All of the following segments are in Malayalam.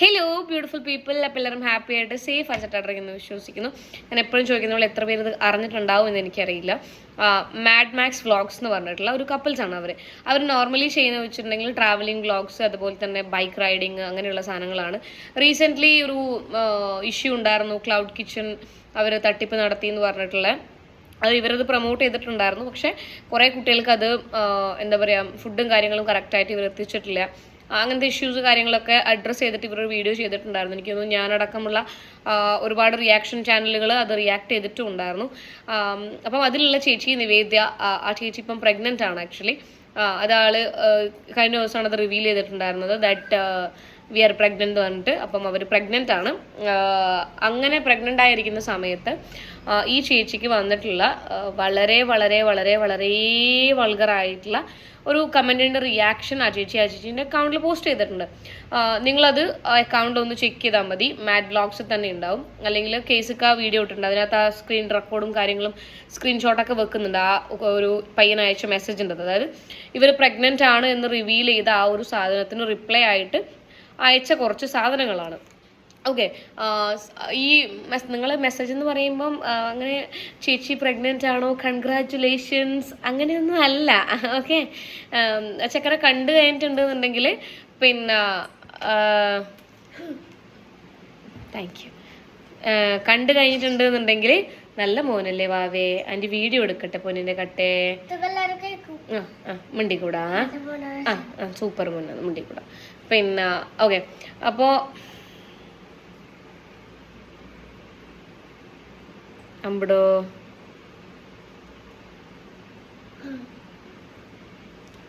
ഹലോ ബ്യൂട്ടിഫുൾ പീപ്പിൾ അപ്പോൾ എല്ലാവരും ഹാപ്പി ആയിട്ട് സേഫ് ആയിട്ടിരിക്കുന്നു വിശ്വസിക്കുന്നു. ഞാൻ എപ്പോഴും ചോദിക്കുന്ന പോലെ എത്ര പേര് ഇത് അറിഞ്ഞിട്ടുണ്ടാവും എന്ന് എനിക്കറിയില്ല. മാഡ് മാക്സ് വ്ളോഗ്സ് എന്ന് പറഞ്ഞിട്ടുള്ള ഒരു കപ്പിൾസ് ആണ് അവർ അവർ നോർമലി ചെയ്യുന്ന വെച്ചിട്ടുണ്ടെങ്കിൽ ട്രാവലിംഗ് വ്ളോഗ്സ് അതുപോലെ തന്നെ ബൈക്ക് റൈഡിങ് അങ്ങനെയുള്ള സാധനങ്ങളാണ്. റീസെന്റ്ലി ഒരു ഇഷ്യൂ ഉണ്ടായിരുന്നു. ക്ലൗഡ് കിച്ചൺ അവർ തട്ടിപ്പ് നടത്തി എന്ന് പറഞ്ഞിട്ടുള്ള. അത് ഇവരത് പ്രൊമോട്ട് ചെയ്തിട്ടുണ്ടായിരുന്നു. പക്ഷേ കുറേ കുട്ടികൾക്ക് അത് എന്താ പറയുക ഫുഡും കാര്യങ്ങളും കറക്റ്റായിട്ട് ഇവർ എത്തിച്ചിട്ടില്ല. അങ്ങനത്തെ ഇഷ്യൂസ് കാര്യങ്ങളൊക്കെ അഡ്രസ്സ് ചെയ്തിട്ട് ഇവർ വീഡിയോ ചെയ്തിട്ടുണ്ടായിരുന്നു. എനിക്ക് തോന്നുന്നു ഞാനടക്കമുള്ള ഒരുപാട് റിയാക്ഷൻ ചാനലുകൾ അത് റിയാക്ട് ചെയ്തിട്ടും ഉണ്ടായിരുന്നു അപ്പം അതിലുള്ള ചേച്ചി നിവേദ്യ ആ, ചേച്ചി ഇപ്പം പ്രഗ്നന്റ് ആണ് ആക്ച്വലി അതാൾ കഴിഞ്ഞ ദിവസമാണ് അത് റിവീൽ ചെയ്തിട്ടുണ്ടായിരുന്നത് ദാറ്റ് വി ആർ പ്രഗ്നന്റ് എന്ന് പറഞ്ഞിട്ട് അപ്പം അവർ പ്രഗ്നന്റ് ആണ്. അങ്ങനെ പ്രഗ്നന്റ് ആയിരിക്കുന്ന സമയത്ത് ഈ ചേച്ചിക്ക് വന്നിട്ടുള്ള വളരെ വളരെ വളരെ വളരെ വൾഗറായിട്ടുള്ള ഒരു കമന്റിന്റെ റിയാക്ഷൻ ആ ചേച്ചി ആ ചേച്ചീന്റെ അക്കൗണ്ടിൽ പോസ്റ്റ് ചെയ്തിട്ടുണ്ട്. നിങ്ങളത് അക്കൗണ്ട് ഒന്ന് ചെക്ക് ചെയ്താൽ മതി. മാറ്റ് ബ്ലോഗ്സിൽ തന്നെ ഉണ്ടാവും. അല്ലെങ്കിൽ കേസൊക്കെ വീഡിയോ ഇട്ടിട്ടുണ്ട്. അതിനകത്ത് ആ സ്ക്രീൻ റെക്കോർഡും കാര്യങ്ങളും സ്ക്രീൻഷോട്ടൊക്കെ വെക്കുന്നുണ്ട്. ആ ഒരു പയ്യൻ അയച്ച മെസ്സേജ് ഉണ്ട് അതായത് ഇവർ പ്രഗ്നന്റ് ആണ് എന്ന് റിവീൽ ചെയ്ത ആ ഒരു സാധനത്തിന് റിപ്ലൈ ആയിട്ട് അയച്ച കുറച്ച് സാധനങ്ങളാണ്. ഓക്കെ ഈ നിങ്ങൾ മെസ്സേജ് എന്ന് പറയുമ്പം അങ്ങനെ ചേച്ചി പ്രഗ്നന്റ് ആണോ? കൺഗ്രാറ്റുലേഷൻസ് അങ്ങനെയൊന്നും അല്ല. ഓക്കെ ചക്കര കണ്ടു കഴിഞ്ഞിട്ടുണ്ടെന്നുണ്ടെങ്കിൽ പിന്നെ താങ്ക് യു കണ്ടു കഴിഞ്ഞിട്ടുണ്ടെന്നുണ്ടെങ്കിൽ നല്ല മോനല്ലേ വാവേ? അതിന്റെ വീഡിയോ എടുക്കട്ടെ പൊന്നിന്റെ കട്ടേ. ആ ആ മിണ്ടിക്കൂടാ? ആ ആ സൂപ്പർ മോനാണ് മിണ്ടിക്കൂടാ. പിന്നെ ഓക്കെ അപ്പോൾ അമ്പടോ.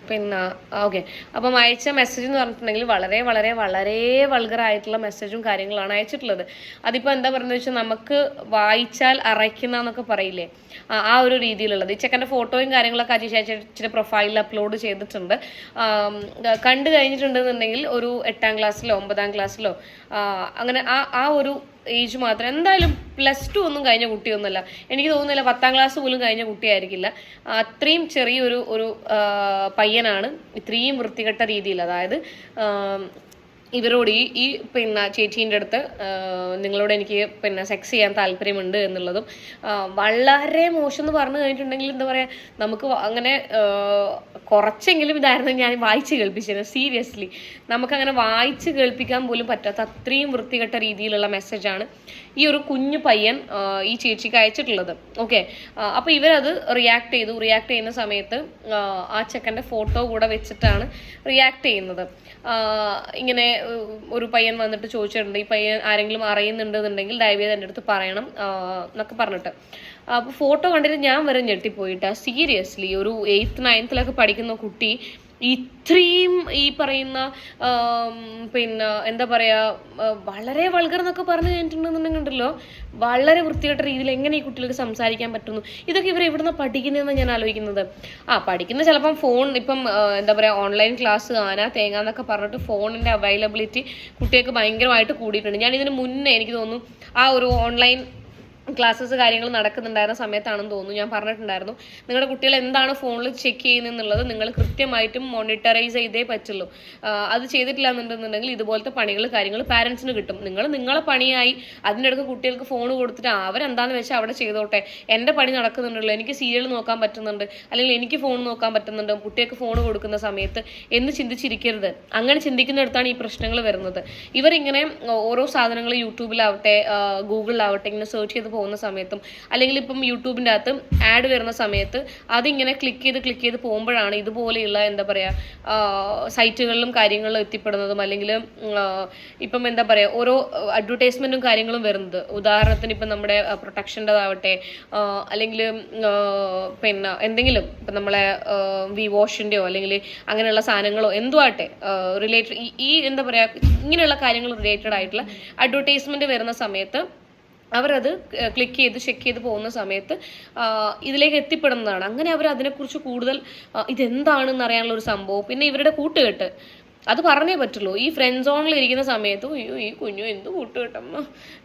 പിന്നെ ഓക്കെ അപ്പം അയച്ച മെസ്സേജ് എന്ന് പറഞ്ഞിട്ടുണ്ടെങ്കിൽ വളരെ വളരെ വളരെ വൾഗറായിട്ടുള്ള മെസ്സേജും കാര്യങ്ങളാണ് അയച്ചിട്ടുള്ളത്. അതിപ്പോൾ എന്താ പറയുന്നത് വെച്ചാൽ നമുക്ക് വായിച്ചാൽ അറയ്ക്കുന്ന എന്നൊക്കെ പറയില്ലേ? ആ ഒരു രീതിയിലുള്ളത്. ഈ ചെക്കന്റെ ഫോട്ടോയും കാര്യങ്ങളൊക്കെ അജീഷ് അയച്ചിട്ട് പ്രൊഫൈലിൽ അപ്ലോഡ് ചെയ്തിട്ടുണ്ട്. കണ്ടു കഴിഞ്ഞിട്ടുണ്ടെന്നുണ്ടെങ്കിൽ ഒരു എട്ടാം ക്ലാസ്സിലോ ഒമ്പതാം ക്ലാസ്സിലോ അങ്ങനെ ആ ആ ഒരു ഏജ് മാത്രം. എന്തായാലും പ്ലസ് ടു ഒന്നും കഴിഞ്ഞ കുട്ടിയൊന്നുമല്ല. എനിക്ക് തോന്നുന്നില്ല പത്താം ക്ലാസ് പോലും കഴിഞ്ഞ കുട്ടിയായിരിക്കില്ല. അത്രയും ചെറിയൊരു ഒരു പയ്യനാണ്. ഇത്രയും വൃത്തികെട്ട രീതിയിൽ. അതായത് ഇവരോട് ഈ ഈ പിന്നെ ചേച്ചീന്റെ അടുത്ത് നിങ്ങളോട് എനിക്ക് പിന്നെ സെക്സ് ചെയ്യാൻ താല്പര്യമുണ്ട് എന്നുള്ളതും വളരെ മോശം എന്ന് പറഞ്ഞു കഴിഞ്ഞിട്ടുണ്ടെങ്കിൽ എന്താ പറയുക നമുക്ക് അങ്ങനെ കുറച്ചെങ്കിലും ഇതായിരുന്നു ഞാൻ വായിച്ച് കേൾപ്പിച്ചത്. സീരിയസ്ലി നമുക്കങ്ങനെ വായിച്ച് കേൾപ്പിക്കാൻ പോലും പറ്റാത്ത അത്രയും വൃത്തികെട്ട രീതിയിലുള്ള മെസ്സേജാണ് ഈ ഒരു കുഞ്ഞു പയ്യൻ ഈ ചേച്ചിക്ക് അയച്ചിട്ടുള്ളത്. ഓക്കെ അപ്പോൾ ഇവരത് റിയാക്ട് ചെയ്തു. റിയാക്ട് ചെയ്യുന്ന സമയത്ത് ആ, ചെക്കന്റെ ഫോട്ടോ കൂടെ വെച്ചിട്ടാണ് റിയാക്ട് ചെയ്യുന്നത്. ഇങ്ങനെ ഒരു പയ്യൻ വന്നിട്ട് ചോദിച്ചിട്ടുണ്ട്. ഈ പയ്യൻ ആരെങ്കിലും അറിയുന്നുണ്ടെന്നുണ്ടെങ്കിൽ ദയവേത് എന്റെ അടുത്ത് പറയണം എന്നൊക്കെ പറഞ്ഞിട്ട്. അപ്പോൾ ഫോട്ടോ കണ്ടിട്ട് ഞാൻ വരെ ഞെട്ടിപ്പോയിട്ടാ. സീരിയസ്ലി ഒരു എയ്ത്ത് നയൻത്തിലൊക്കെ പഠിക്കുന്ന കുട്ടി ഇത്രയും ഈ പറയുന്ന പിന്നെ എന്താ പറയാ വളരെ വൾഗർ എന്നൊക്കെ പറഞ്ഞു കഴിഞ്ഞിട്ടുണ്ടെന്നുണ്ടെങ്കിലോ വളരെ വൃത്തികെട്ട രീതിയിൽ എങ്ങനെ ഈ കുട്ടികൾക്ക് സംസാരിക്കാൻ പറ്റുന്നു? ഇതൊക്കെ ഇവർ എവിടുന്ന പഠിക്കുന്നതെന്ന് ഞാൻ ആലോചിക്കുന്നത്. ആ പഠിക്കുന്ന ചിലപ്പം ഫോൺ ഇപ്പം എന്താ പറയാ ഓൺലൈൻ ക്ലാസ് ആന തേങ്ങ എന്നൊക്കെ പറഞ്ഞിട്ട് ഫോണിന്റെ അവൈലബിലിറ്റി കുട്ടികൾക്ക് ഭയങ്കരമായിട്ട് കൂടിയിട്ടുണ്ട്. ഞാൻ ഇതിന് മുന്നേ എനിക്ക് തോന്നുന്നു ആ ഒരു ഓൺലൈൻ ക്ലാസ്സസ് കാര്യങ്ങൾ നടക്കുന്നുണ്ടായിരുന്ന സമയത്താണെന്ന് തോന്നുന്നു. ഞാൻ പറഞ്ഞിട്ടുണ്ടായിരുന്നു. നിങ്ങളുടെ കുട്ടികൾ എന്താണ് ഫോണിൽ ചെക്ക് ചെയ്യുന്നതെന്നുള്ളത് നിങ്ങൾ കൃത്യമായിട്ടും മോണിറ്ററൈസ് ചെയ്തേ പറ്റുള്ളൂ. അത് ചെയ്തിട്ടില്ല എന്നുണ്ടെന്നുണ്ടെങ്കിൽ ഇതുപോലത്തെ പണികൾ കാര്യങ്ങൾ പാരൻസിന് കിട്ടും. നിങ്ങൾ നിങ്ങളെ പണിയായി അതിന്റെ അടുത്ത് കുട്ടികൾക്ക് ഫോൺ കൊടുത്തിട്ട് അവരെന്താന്ന് വെച്ചാൽ അവിടെ ചെയ്തോട്ടെ. എന്റെ പണി നടക്കുന്നുണ്ടല്ലോ. എനിക്ക് സീരിയൽ നോക്കാൻ പറ്റുന്നുണ്ട്. അല്ലെങ്കിൽ എനിക്ക് ഫോൺ നോക്കാൻ പറ്റുന്നുണ്ട്. കുട്ടികൾക്ക് ഫോൺ കൊടുക്കുന്ന സമയത്ത് എന്ന് ചിന്തിച്ചിരിക്കരുത്. അങ്ങനെ ചിന്തിക്കുന്നിടത്താണ് ഈ പ്രശ്നങ്ങൾ വരുന്നത്. ഇവരിങ്ങനെ ഓരോ സാധനങ്ങൾ യൂട്യൂബിലാവട്ടെ ഗൂഗിളിലാവട്ടെ ഇങ്ങനെ സെർച്ച് ചെയ്ത് പോകുന്ന സമയത്തും അല്ലെങ്കിൽ ഇപ്പം യൂട്യൂബിന്റെ അകത്ത് ആഡ് വരുന്ന സമയത്ത് അതിങ്ങനെ ക്ലിക്ക് ചെയ്ത് ക്ലിക്ക് ചെയ്ത് പോകുമ്പോഴാണ് ഇതുപോലെയുള്ള എന്താ പറയുക സൈറ്റുകളിലും കാര്യങ്ങളിലും എത്തിപ്പെടുന്നതും അല്ലെങ്കിൽ ഇപ്പം എന്താ പറയുക ഓരോ അഡ്വർടൈസ്മെന്റും കാര്യങ്ങളും വരുന്നത്. ഉദാഹരണത്തിന് ഇപ്പം നമ്മുടെ പ്രൊട്ടക്ഷന്റെതാവട്ടെ അല്ലെങ്കിൽ പിന്നെ എന്തെങ്കിലും ഇപ്പം നമ്മളെ വി വാഷിന്റെയോ അല്ലെങ്കിൽ അങ്ങനെയുള്ള സാധനങ്ങളോ എന്തോ ആട്ടെ റിലേറ്റഡ് ഈ എന്താ പറയുക ഇങ്ങനെയുള്ള കാര്യങ്ങൾ റിലേറ്റഡ് ആയിട്ടുള്ള അഡ്വർടൈസ്മെന്റ് വരുന്ന സമയത്ത് അവരത് ക്ലിക്ക് ചെയ്ത് ചെക്ക് ചെയ്ത് പോകുന്ന സമയത്ത് ഇതിലേക്ക് എത്തിപ്പെടുന്നതാണ് അങ്ങനെ അവർ അതിനെക്കുറിച്ച് കൂടുതൽ ഇതെന്താണെന്ന് അറിയാനുള്ള ഒരു സംഭവം. പിന്നെ ഇവരുടെ കൂട്ടുകെട്ട്. അത് പറഞ്ഞേ പറ്റുള്ളൂ. ഈ ഫ്രണ്ട് സോണിൽ ഇരിക്കുന്ന സമയത്ത് അയ്യോ ഈ കുഞ്ഞു എന്ത് കൂട്ടുകെട്ടം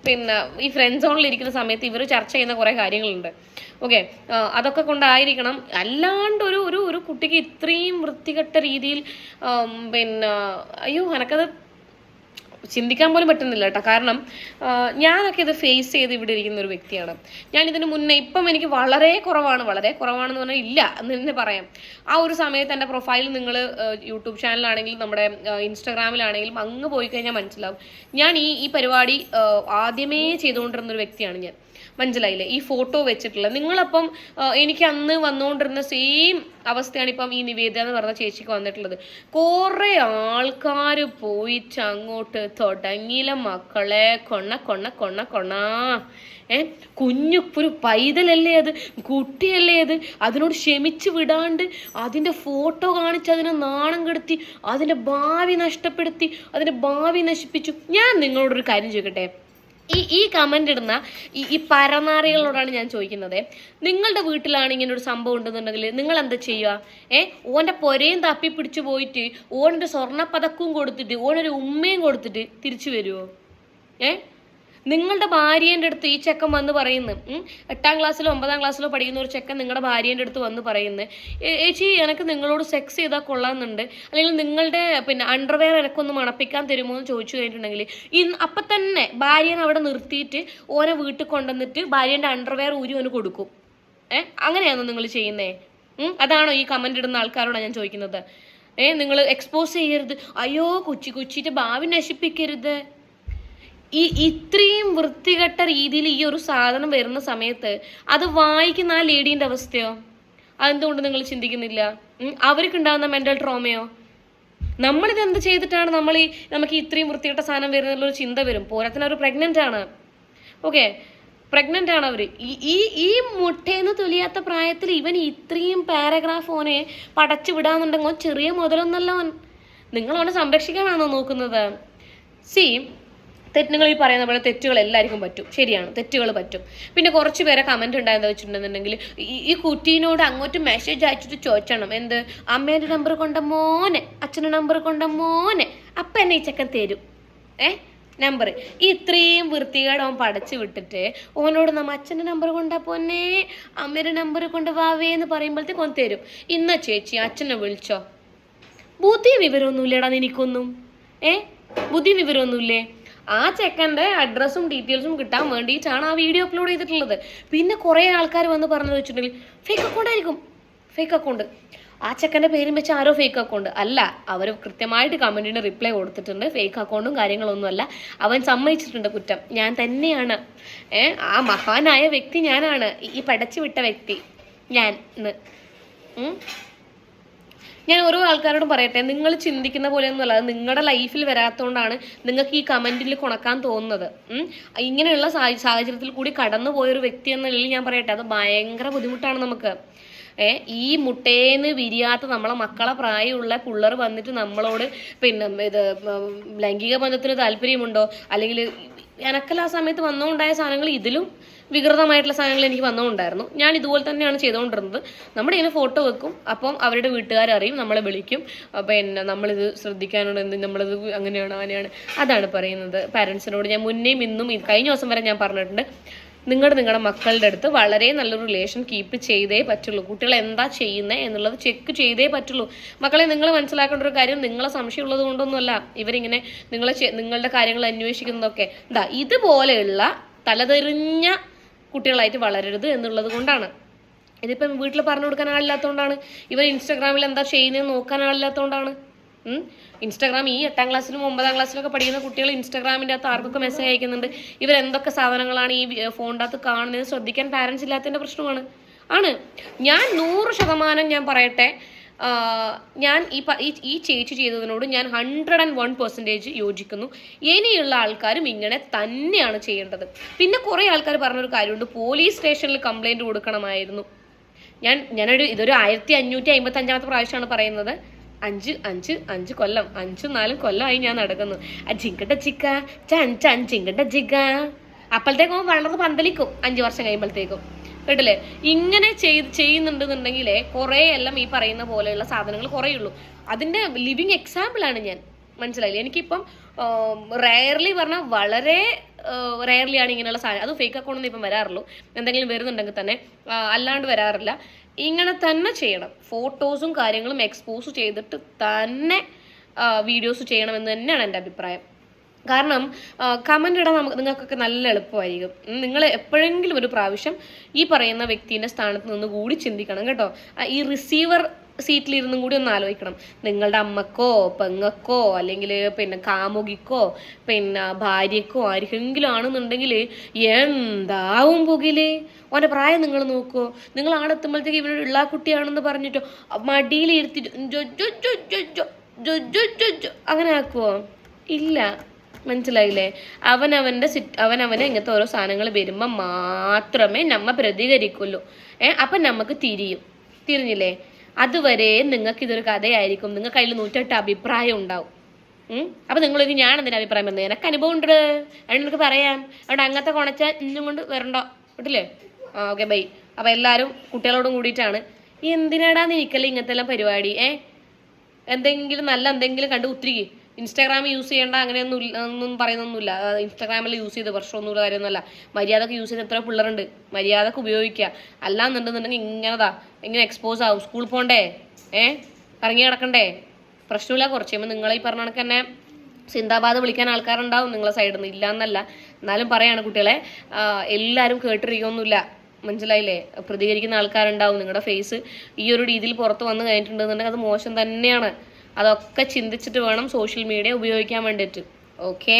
പിന്നെ ഈ ഫ്രണ്ട് സോണിൽ ഇരിക്കുന്ന സമയത്ത് ഇവർ ചർച്ച ചെയ്യുന്ന കുറേ കാര്യങ്ങളുണ്ട്. ഓക്കെ അതൊക്കെ കൊണ്ടായിരിക്കണം. അല്ലാണ്ട് ഒരു ഒരു ഒരു കുട്ടിക്ക് ഇത്രയും വൃത്തികെട്ട രീതിയിൽ പിന്നെ അയ്യോ എനക്കത് ചിന്തിക്കാൻ പോലും പറ്റുന്നില്ല കേട്ടോ. കാരണം ഞാനൊക്കെ ഇത് ഫേസ് ചെയ്ത് ഇവിടെ ഇരിക്കുന്ന ഒരു വ്യക്തിയാണ്. ഞാൻ ഇതിന് മുന്നേ ഇപ്പം എനിക്ക് വളരെ കുറവാണ്. വളരെ കുറവാണെന്ന് പറഞ്ഞാൽ ഇല്ല എന്ന് തന്നെ പറയാം. ആ ഒരു സമയത്ത് എന്റെ പ്രൊഫൈൽ നിങ്ങൾ യൂട്യൂബ് ചാനലാണെങ്കിലും നമ്മുടെ ഇൻസ്റ്റാഗ്രാമിലാണെങ്കിലും അങ്ങ് പോയി കഴിഞ്ഞാൽ മനസ്സിലാവും. ഞാൻ ഈ ഈ പരിപാടി ആദ്യമേ ചെയ്തുകൊണ്ടിരുന്ന ഒരു വ്യക്തിയാണ് ഞാൻ. മനസ്സിലായില്ലേ? ഈ ഫോട്ടോ വെച്ചിട്ടുള്ള നിങ്ങളപ്പം എനിക്ക് അന്ന് വന്നുകൊണ്ടിരുന്ന സെയിം അവസ്ഥയാണ് ഇപ്പം ഈ നിവേദ എന്ന് പറഞ്ഞ ചേച്ചിക്ക് വന്നിട്ടുള്ളത്. കുറേ ആൾക്കാർ പോയിട്ട് അങ്ങോട്ട് തുടങ്ങിയില്ല മക്കളെ. കൊണ്ണ കൊണ്ണ കൊണ്ണ കൊണ്ണ ഏ? കുഞ്ഞു ഒരു പൈതലല്ലേ അത്? കുട്ടിയല്ലേ അത്? അതിനോട് ക്ഷമിച്ച് വിടാണ്ട് അതിന്റെ ഫോട്ടോ കാണിച്ച് അതിനെ നാണം കെടുത്തി അതിന്റെ ഭാവി നഷ്ടപ്പെടുത്തി അതിന്റെ ഭാവി നശിപ്പിച്ചു. ഞാൻ നിങ്ങളോടൊരു കാര്യം ചോദിക്കട്ടെ? ഈ ഈ കമന്റ് ഇടുന്ന ഈ ഈ പരനാറികളോടാണ് ഞാൻ ചോദിക്കുന്നത്. നിങ്ങളുടെ വീട്ടിലാണ് ഇങ്ങനെ ഒരു സംഭവം ഉണ്ടെന്നുണ്ടെങ്കിൽ നിങ്ങൾ എന്താ ചെയ്യുക? ഏ ഓന്റെ പൊരയും തപ്പി പിടിച്ചു പോയിട്ട് ഓന്റെ സ്വർണ പതക്കവും കൊടുത്തിട്ട് ഓനൊരു ഉമ്മയും കൊടുത്തിട്ട് തിരിച്ചു വരുമോ ഏ? നിങ്ങളുടെ ഭാര്യേന്റെ അടുത്ത് ഈ ചെക്കൻ വന്ന് പറയുന്നു എട്ടാം ക്ലാസ്സിലോ ഒമ്പതാം ക്ലാസ്സിലോ പഠിക്കുന്ന ഒരു ചെക്കൻ നിങ്ങളുടെ ഭാര്യേന്റെ അടുത്ത് വന്ന് പറയുന്നു ഏച്ചി എനിക്ക് നിങ്ങളോട് സെക്സ് ചെയ്താൽ കൊള്ളാമെന്നുണ്ട്. അല്ലെങ്കിൽ നിങ്ങളുടെ പിന്നെ അണ്ടർവെയർ എനക്കൊന്ന് മണപ്പിക്കാൻ തരുമോ എന്ന് ചോദിച്ചു കഴിഞ്ഞിട്ടുണ്ടെങ്കിൽ ഇന്ന് അപ്പം തന്നെ ഭാര്യനെ അവിടെ നിർത്തിയിട്ട് ഓനെ വീട്ടിൽ കൊണ്ടുവന്നിട്ട് ഭാര്യേന്റെ അണ്ടർവെയർ ഊരി ഓന് കൊടുക്കും. ഏ അങ്ങനെയാണോ നിങ്ങൾ ചെയ്യുന്നേ? അതാണോ ഈ കമന്റ് ഇടുന്ന ആൾക്കാരോടാണ് ഞാൻ ചോദിക്കുന്നത്. ഏ നിങ്ങൾ എക്സ്പോസ് ചെയ്യരുത്. അയ്യോ കൊച്ചി കുച്ചിട്ട് ഭാവി നശിപ്പിക്കരുത്. ഈ ഇത്രയും വൃത്തികെട്ട രീതിയിൽ ഈ ഒരു സാധനം വരുന്ന സമയത്ത് അത് വായിക്കുന്ന ആ ലേഡീന്റെ അവസ്ഥയോ? അതെന്തുകൊണ്ട് നിങ്ങൾ ചിന്തിക്കുന്നില്ല? അവർക്കുണ്ടാകുന്ന മെന്റൽ ട്രോമയോ നമ്മളിത് എന്ത് ചെയ്തിട്ടാണ് നമ്മൾ ഈ നമുക്ക് ഇത്രയും വൃത്തികെട്ട സാധനം വരുന്നതിലൊരു ചിന്ത വരും? പോരാത്തിന് അവർ പ്രഗ്നന്റ് ആണ്. ഓക്കെ പ്രഗ്നന്റ് ആണ് അവർ ഈ ഈ മുട്ടേന്ന് തുലിയാത്ത പ്രായത്തിൽ ഇവൻ ഇത്രയും പാരഗ്രാഫ് ഓനെ പടച്ചു വിടാന്നുണ്ടെങ്കിൽ ചെറിയ മുതലൊന്നല്ല നിങ്ങൾ അവനെ സംരക്ഷിക്കാനാണോ നോക്കുന്നത്? സി തെറ്റുകൾ ഈ പറയുന്ന പോലെ തെറ്റുകൾ എല്ലാവർക്കും പറ്റും. ശരിയാണ് തെറ്റുകൾ പറ്റും. പിന്നെ കുറച്ച് പേരെ കമന്റ് ഉണ്ടായെന്ന് വെച്ചിട്ടുണ്ടെന്നുണ്ടെങ്കിൽ ഈ കുട്ടീനോട് അങ്ങോട്ട് മെസ്സേജ് അയച്ചിട്ട് ചോദിച്ചണം. എന്ത്? അമ്മേന്റെ നമ്പർ കൊണ്ട മോനെ അച്ഛന്റെ നമ്പർ കൊണ്ട മോനെ. അപ്പം എന്നെ ഈ ചെക്കൻ തരും. ഏ? നമ്പർ ഈ ഇത്രയും വൃത്തികേട് അവൻ പടച്ചു വിട്ടിട്ട് ഓനോട് നമ്മ അച്ഛന്റെ നമ്പർ കൊണ്ട പോന്നെ അമ്മയുടെ നമ്പർ കൊണ്ട് വാവേ എന്ന് പറയുമ്പോഴത്തേക്ക് ഓൻ തരും. ഇന്ന ചേച്ചി അച്ഛനെ വിളിച്ചോ. ബുദ്ധി വിവരമൊന്നുമില്ലടാ നിനക്കൊന്നും? ഏ? ബുദ്ധി വിവരമൊന്നുമില്ലേ ആ ചെക്കന്റെ അഡ്രസ്സും ഡീറ്റെയിൽസും കിട്ടാൻ വേണ്ടിയിട്ടാണ് ആ വീഡിയോ അപ്ലോഡ് ചെയ്തിട്ടുള്ളത്. പിന്നെ കുറേ ആൾക്കാർ വന്ന് പറഞ്ഞു വെച്ചിട്ടുണ്ടെങ്കിൽ ഫേക്ക് അക്കൗണ്ട് ആയിരിക്കും. ഫേക്ക് അക്കൗണ്ട് ആ ചെക്കന്റെ പേരും വെച്ച് ആരോ ഫേക്ക് അക്കൗണ്ട് അല്ല അവർ കൃത്യമായിട്ട് കമന്റിന് റിപ്ലൈ കൊടുത്തിട്ടുണ്ട്. ഫേക്ക് അക്കൗണ്ടും കാര്യങ്ങളൊന്നും അല്ല. അവൻ സമ്മതിച്ചിട്ടുണ്ട് കുറ്റം. ഞാൻ തന്നെയാണ്. ഏ ആ മഹാനായ വ്യക്തി ഞാനാണ്. ഈ പടച്ചു വിട്ട വ്യക്തി. ഞാൻ എന്ന്. ഞാൻ ഓരോ ആൾക്കാരോടും പറയട്ടെ നിങ്ങൾ ചിന്തിക്കുന്ന പോലെയൊന്നുമല്ല. അത് നിങ്ങളുടെ ലൈഫിൽ വരാത്തതുകൊണ്ടാണ് നിങ്ങൾക്ക് ഈ കമന്റിൽ കൊണക്കാൻ തോന്നുന്നത്. ഇങ്ങനെയുള്ള സാഹചര്യത്തിൽ കൂടി കടന്നു പോയൊരു വ്യക്തി എന്ന നിലയിൽ ഞാൻ പറയട്ടെ അത് ഭയങ്കര ബുദ്ധിമുട്ടാണ് നമുക്ക്. ഏ ഈ മുട്ടേന്ന് വിരിയാത്ത നമ്മളെ മക്കളെ പ്രായമുള്ള പിള്ളേർ വന്നിട്ട് നമ്മളോട് പിന്നെ ഇത് ലൈംഗിക ബന്ധത്തിന് താല്പര്യമുണ്ടോ? അല്ലെങ്കിൽ എനക്കല്ല ആ സമയത്ത് വന്നുകൊണ്ടായ സാധനങ്ങൾ ഇതിലും വികൃതമായിട്ടുള്ള സാധനങ്ങൾ എനിക്ക് വന്നുകൊണ്ടായിരുന്നു. ഞാൻ ഇതുപോലെ തന്നെയാണ് ചെയ്തുകൊണ്ടിരുന്നത്. നമ്മുടെ ഇങ്ങനെ ഫോട്ടോ വെക്കും. അപ്പം അവരുടെ വീട്ടുകാരറിയും നമ്മളെ വിളിക്കും. പിന്നെ നമ്മളിത് ശ്രദ്ധിക്കാനുണ്ട് എന്ത് നമ്മളിത് അങ്ങനെയാണോ അങ്ങനെയാണ്. അതാണ് പറയുന്നത്. പാരൻസിനോട് ഞാൻ മുന്നേയും ഇന്നും കഴിഞ്ഞ ദിവസം വരെ ഞാൻ പറഞ്ഞിട്ടുണ്ട്. നിങ്ങളുടെ നിങ്ങളുടെ മക്കളുടെ അടുത്ത് വളരെ നല്ലൊരു റിലേഷൻ കീപ്പ് ചെയ്തേ പറ്റുള്ളൂ. കുട്ടികൾ എന്താ ചെയ്യുന്നത് എന്നുള്ളത് ചെക്ക് ചെയ്തേ പറ്റുള്ളൂ. മക്കളെ നിങ്ങൾ മനസ്സിലാക്കേണ്ട ഒരു കാര്യം നിങ്ങളെ സംശയമുള്ളത് കൊണ്ടൊന്നുമല്ല. ഇവരിങ്ങനെ നിങ്ങളെ നിങ്ങളുടെ കാര്യങ്ങൾ അന്വേഷിക്കുന്നതൊക്കെ. എന്താ ഇതുപോലെയുള്ള തലതെറിഞ്ഞ കുട്ടികളായിട്ട് വളരരുത് എന്നുള്ളത് കൊണ്ടാണ്. ഇതിപ്പം വീട്ടിൽ പറഞ്ഞു കൊടുക്കാൻ ആളില്ലാത്തതുകൊണ്ടാണ് ഇവർ ഇൻസ്റ്റാഗ്രാമിൽ എന്താ ചെയ്യുന്നത് നോക്കാൻ ആളില്ലാത്തതുകൊണ്ടാണ് ഇൻസ്റ്റാഗ്രാം ഈ എട്ടാം ക്ലാസ്സിലും ഒമ്പതാം ക്ലാസ്സിലൊക്കെ പഠിക്കുന്ന കുട്ടികൾ ഇൻസ്റ്റാഗ്രാമിന്റെ അകത്ത് ആർക്കൊക്കെ മെസ്സേജ് അയക്കുന്നുണ്ട്. ഇവർ എന്തൊക്കെ സാധനങ്ങളാണ് ഈ ഫോണിന്റെ അകത്ത് കാണുന്നത്? ശ്രദ്ധിക്കാൻ പാരൻസ് ഇല്ലാത്തതിന്റെ പ്രശ്നമാണ്. ആണ്. ഞാൻ നൂറ് ശതമാനം ഞാൻ പറയട്ടെ. ഞാൻ ഈ ഈ ചേച്ചി ചെയ്തതിനോട് ഞാൻ ഹൺഡ്രഡ് ആൻഡ് വൺ പെർസെന്റേജ് യോജിക്കുന്നു. ഇനിയുള്ള ആൾക്കാരും ഇങ്ങനെ തന്നെയാണ് ചെയ്യേണ്ടത്. പിന്നെ കുറേ ആൾക്കാർ പറഞ്ഞൊരു കാര്യമുണ്ട് പോലീസ് സ്റ്റേഷനിൽ കംപ്ലൈന്റ് കൊടുക്കണമായിരുന്നു. ഞാൻ ഞാനൊരു ഇതൊരു ആയിരത്തി അഞ്ഞൂറ്റി അമ്പത്തി അഞ്ചാമത്തെ പ്രാവശ്യമാണ് പറയുന്നത്. അഞ്ച് അഞ്ച് അഞ്ച് കൊല്ലം അഞ്ചും നാലും കൊല്ലമായി ഞാൻ നടക്കുന്നു. അജിങ്കട്ട ചിക്ക ചൻ ചൻ ചിങ്കട്ട ചിക്ക അപ്പോഴത്തേക്കും വളർന്ന് പന്തലിക്കും അഞ്ച് വർഷം കഴിയുമ്പോഴത്തേക്കും കേട്ടില്ലേ? ഇങ്ങനെ ചെയ്ത് ചെയ്യുന്നുണ്ടെന്നുണ്ടെങ്കിൽ കുറേ എല്ലാം ഈ പറയുന്ന പോലെയുള്ള സാധനങ്ങൾ കുറേയുള്ളൂ. അതിന്റെ ലിവിങ് എക്സാമ്പിളാണ് ഞാൻ. മനസ്സിലായില്ലേ? എനിക്കിപ്പം റയർലി പറഞ്ഞാൽ വളരെ റയർലി ആണ് ഇങ്ങനെയുള്ള സാധനം. അത് ഫേക്ക് അക്കൗണ്ടൊന്നും ഇപ്പം വരാറുള്ളൂ. എന്തെങ്കിലും വരുന്നുണ്ടെങ്കിൽ തന്നെ അല്ലാണ്ട് വരാറില്ല. ഇങ്ങനെ തന്നെ ചെയ്യണം. ഫോട്ടോസും കാര്യങ്ങളും എക്സ്പോസ് ചെയ്തിട്ട് തന്നെ വീഡിയോസ് ചെയ്യണമെന്ന് തന്നെയാണ് എന്റെ അഭിപ്രായം. കാരണം കമന്റ് ഇടാൻ നമുക്ക് നിങ്ങൾക്കൊക്കെ നല്ല എളുപ്പമായിരിക്കും. നിങ്ങൾ എപ്പോഴെങ്കിലും ഒരു പ്രാവശ്യം ഈ പറയുന്ന വ്യക്തിന്റെ സ്ഥാനത്ത് നിന്ന് കൂടി ചിന്തിക്കണം കേട്ടോ. ഈ റിസീവർ സീറ്റിലിരുന്നും കൂടി ഒന്ന് ആലോചിക്കണം. നിങ്ങളുടെ അമ്മക്കോ പെങ്ങക്കോ അല്ലെങ്കിൽ പിന്നെ കാമുകിക്കോ പിന്നെ ഭാര്യക്കോ ആർക്കെങ്കിലും ആണെന്നുണ്ടെങ്കിൽ എന്താവും പുകിലേ? ഓന്റെ പ്രായം നിങ്ങൾ നോക്കുമോ നിങ്ങൾ ആണെത്തുമ്പോഴത്തേക്ക് ഇവരുടെ ഉള്ള കുട്ടിയാണെന്ന് പറഞ്ഞിട്ടോ മടിയിലിരുത്തി അങ്ങനെ ആക്കുവോ? ഇല്ല. മനസ്സിലായില്ലേ? അവനവന്റെ സിറ്റ് അവനവന് ഇങ്ങനത്തെ ഓരോ സാധനങ്ങൾ വരുമ്പോൾ മാത്രമേ നമ്മ പ്രതികരിക്കുള്ളൂ. ഏ അപ്പം നമുക്ക് തിരിയും. തിരിഞ്ഞില്ലേ? അതുവരെ നിങ്ങൾക്ക് ഇതൊരു കഥയായിരിക്കും. നിങ്ങൾക്ക് അതിൽ നൂറ്റെട്ട് അഭിപ്രായം ഉണ്ടാവും. അപ്പൊ നിങ്ങൾ ഇനി ഞാൻ എന്തിനാ അഭിപ്രായം പറഞ്ഞത് എനിക്ക് അനുഭവം ഉണ്ട്. അതുകൊണ്ട് പറയാം. അതുകൊണ്ട് അങ്ങനത്തെ കുണച്ച ഇന്നും കൊണ്ട് വരണ്ടോ. കേട്ടില്ലേ ആ ഓക്കെ ബൈ. അപ്പൊ എല്ലാരും കുട്ടികളോടും കൂടിയിട്ടാണ്. എന്തിനാടാ നിനക്കല്ലേ ഇങ്ങനത്തെ എല്ലാം പരിപാടി? ഏ? എന്തെങ്കിലും നല്ല എന്തെങ്കിലും കണ്ട് ഉത്തിരിക്ക്. ഇൻസ്റ്റാഗ്രാം യൂസ് ചെയ്യേണ്ട അങ്ങനെയൊന്നും പറയുന്നൊന്നുമില്ല. ഇൻസ്റ്റാഗ്രാമിൽ യൂസ് ചെയ്ത് പ്രശ്നമൊന്നുമില്ല കാര്യമൊന്നുമല്ല. മര്യാദയ്ക്ക് യൂസ് ചെയ്ത് എത്ര പിള്ളേരുണ്ട്. മര്യാദയ്ക്ക് ഉപയോഗിക്കുക. അല്ലാന്നുണ്ടെന്നുണ്ടെങ്കിൽ ഇങ്ങനെതാ ഇങ്ങനെ എക്സ്പോസ് ആവും. സ്കൂളിൽ പോകണ്ടേ ഏ? ഇറങ്ങി കിടക്കണ്ടേ പ്രശ്നമില്ല കുറച്ച് കഴിയുമ്പോൾ നിങ്ങളെ പറഞ്ഞ കണക്ക് തന്നെ സിന്ദാബാദ് വിളിക്കാൻ ആൾക്കാരുണ്ടാവും നിങ്ങളെ സൈഡിൽ നിന്ന് ഇല്ല എന്നല്ല എന്നാലും പറയാണ് കുട്ടികളെ എല്ലാവരും കേട്ടിരിക്കൊന്നുമില്ല മനസ്സിലായില്ലേ? പ്രതികരിക്കുന്ന ആൾക്കാരുണ്ടാവും. നിങ്ങളുടെ ഫേസ് ഈ ഒരു രീതിയിൽ പുറത്ത് വന്ന് കഴിഞ്ഞിട്ടുണ്ടെന്നുണ്ടെങ്കിൽ അത് മോശം തന്നെയാണ്. അതൊക്കെ ചിന്തിച്ചിട്ട് വേണം സോഷ്യൽ മീഡിയ ഉപയോഗിക്കാൻ വേണ്ടിയിട്ട്. ഓക്കേ